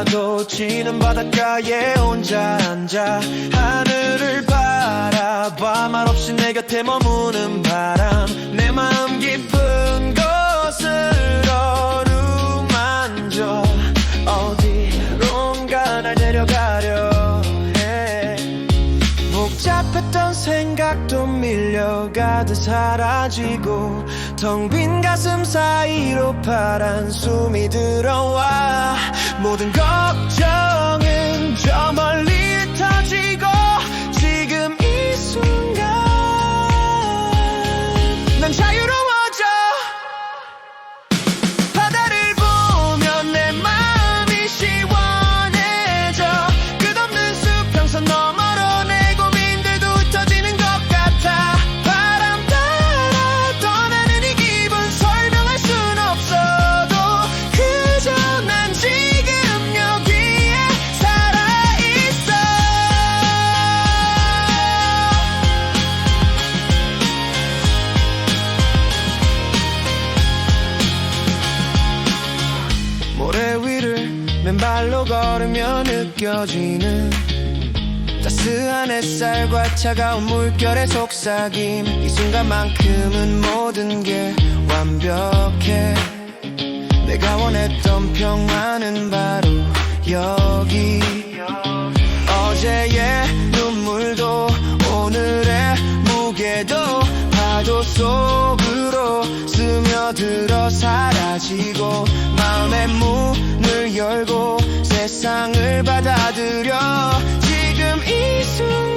파도 치는 바닷가에 혼자 앉아 하늘을 바라봐. 말없이 내 곁에 머무는 바 생각도 밀려가듯 사라지고 텅 빈 가슴 사이로 파란 숨이 들어와 모든 걱정 모래 위를 맨발로 걸으며 느껴지는 따스한 햇살과 차가운 물결의 속삭임. 이 순간만큼은 모든 게 완벽해. 내가 원했던 평화는 바로 여기. 어제의 눈물도 오늘의 무게도 파도 속으로 스며들어 사라지고 마음의 문을 열고 세상을 받아들여 지금 이 순간